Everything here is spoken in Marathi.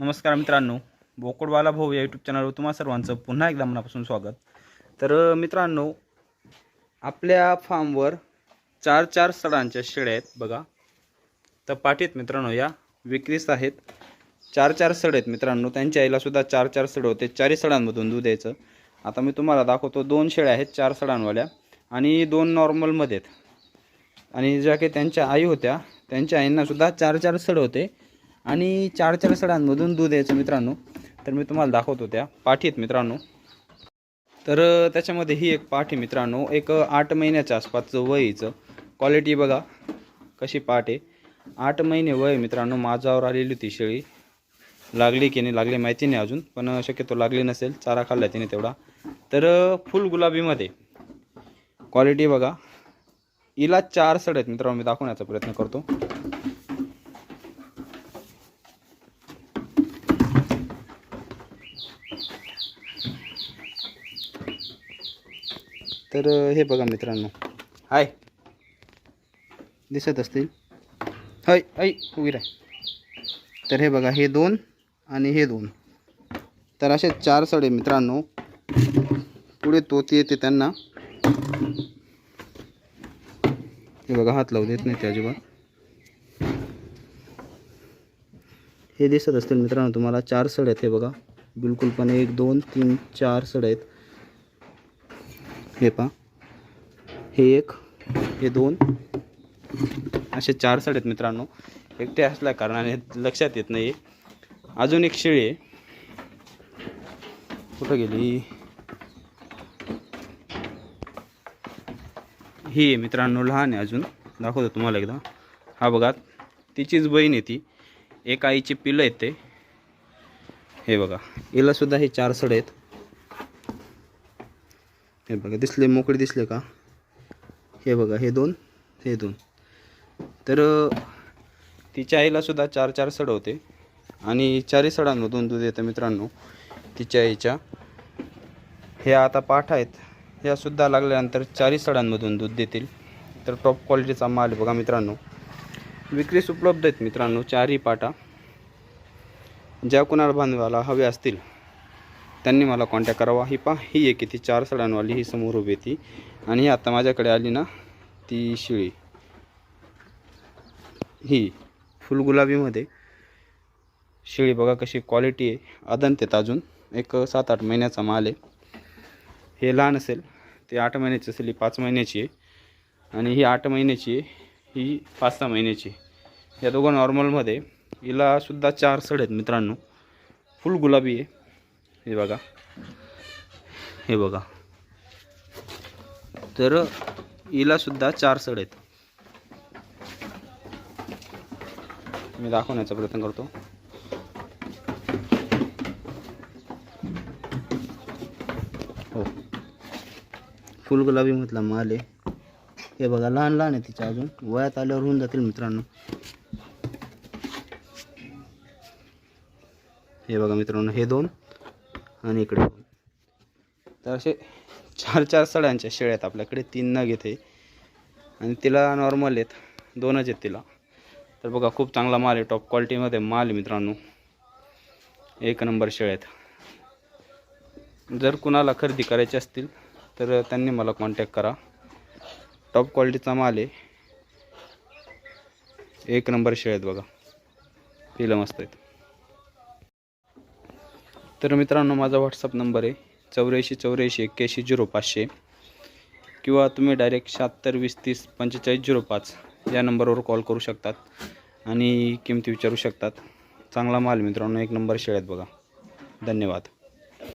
नमस्कार मित्रांनो बोकडवाला भाऊ या यूट्यूब चॅनलवर तुम्हा सर्वांचं पुन्हा एकदा मनापासून स्वागत. तर मित्रांनो आपल्या फार्मवर चार चार सडांच्या शेळ्या आहेत बघा. तर पाठीत मित्रांनो या विक्रीस आहेत. चार चार सड आहेत मित्रांनो त्यांच्या आईलासुद्धा चार चार सड होते. चारही सडांमधून दूध यायचं. आता मी तुम्हाला दाखवतो दोन शेळ्या आहेत चार सडांवाल्या आणि दोन नॉर्मलमध्ये आहेत. आणि ज्या काही त्यांच्या आई होत्या त्यांच्या आईंनासुद्धा चार चार सड होते. आणि चार चार सडांमधून दूध यायचं मित्रांनो. तर मी तुम्हाला दाखवतो त्या. पाठी आहेत मित्रांनो. तर त्याच्यामध्ये ही एक पाठी मित्रांनो. एक आठ महिन्याच्या आसपासचं वयचं क्वालिटी बघा कशी पाठ आहे. आठ महिने वय मित्रांनो. माझावर आलेली होती शेळी. लागली की नाही लागली माहिती नाही अजून पण शक्यतो लागली नसेल. चारा खाल्ला तिने तेवढा. तर फुल गुलाबीमध्ये. क्वालिटी बघा. हिला चार सड आहेत मित्रांनो. मी दाखवण्याचा प्रयत्न करतो. तर हे बघा मित्रांनो. हाय. दिसत असतील. हाय ऐ उभी राह. तर हे बघा हे दोन आणि हे दोन. तर असे चार सडे मित्रांनो. पुढे तोती येते त्यांना. हे बघा हात लावू देत नाही ते अजिबात. हे दिसत असतील मित्रांनो तुम्हाला चार सड आहेत हे बघा. बिलकुलपणे एक दोन तीन चार सड आहेत. हे पहा हे एक हे दोन. असे चार सड आहेत मित्रांनो. एकटे असल्या कारणाने लक्षात येत नाही अजून एक शेळी आहे. कुठं गेली? ही आहे मित्रांनो लहान आहे अजून. दाखवतो तुम्हाला एकदा. हा बघा तिचीच बहीण आहे ती. एक आईची पिलं आहेत ते. हे बघा हिला सुद्धा हे चार सड आहेत. हे बघा दिसले मोकळे दिसले का? हे बघा हे दोन हे दोन. तर तिच्या आईला सुद्धा चार चार सड होते. आणि चारही सडांमधून दूध येतं मित्रांनो तिच्या आईच्या. हे आता पाठ आहेत. ह्यासुद्धा लागल्यानंतर चारही सडांमधून दूध देतील. तर टॉप क्वालिटीचा माल बघा मित्रांनो. विक्रीस उपलब्ध आहेत मित्रांनो चारही पाटा. ज्या कुणाला बांधवाला हवे असतील त्यांनी मला कॉन्टॅक्ट करावा. ही पा ही एक ती चार सडांवाली ही समोर उभी आहे ती. आणि ही आता माझ्याकडे आली ना ती शिळी. ही फुलगुलाबीमध्ये शेळी बघा कशी क्वालिटी आहे. अदंत आहेत अजून. एक सात आठ महिन्याचा माल आहे. हे लहान असेल ते आठ महिन्याची असेल ही पाच महिन्याची आहे. आणि ही आठ महिन्याची आहे ही पाच सहा महिन्याची आहे. या दोघं नॉर्मलमध्ये हिलासुद्धा चार सड आहेत मित्रांनो. फुल गुलाबी आहे. हे बघा. हे बघा. तर हिला सुद्धा चार सड आहेत. मी दाखवण्याचा प्रयत्न करतो. हो. फुल गुलाबीमधला माल आहे. हे बघा लहान लहान आहे तिच्या अजून. वयात आल्यावर होऊन जातील मित्रांनो. हे बघा मित्रांनो हे दोन. आणि इकडे तर असे चार चार सड्यांच्या शेळ्या आहेत आपल्याकडे. तीन नग येते आणि तिला नॉर्मल आहेत. दोनच आहेत तिला. तर बघा खूप चांगला माल आहे. टॉप क्वालिटीमध्ये माल आहे मित्रांनो. एक नंबर शेळ्या आहेत. जर कुणाला खरेदी करायची असतील तर त्यांनी मला कॉन्टॅक्ट करा. टॉप क्वालिटीचा माल आहे. एक नंबर शेळ्या आहेत बघा. पिलं मस्त आहेत. तर मित्रांनो माझा व्हॉट्सअप नंबर आहे चौऱ्याऐंशी चौऱ्याऐंशी एक्क्याऐंशी झिरो पाचशे. किंवा तुम्ही डायरेक्ट शहात्तर वीस तीस पंचेचाळीस झिरो पाच या नंबरवर कॉल करू शकतात आणि किमती विचारू शकतात. चांगला माल मित्रांनो एक नंबर शेळ्यात बघा. धन्यवाद.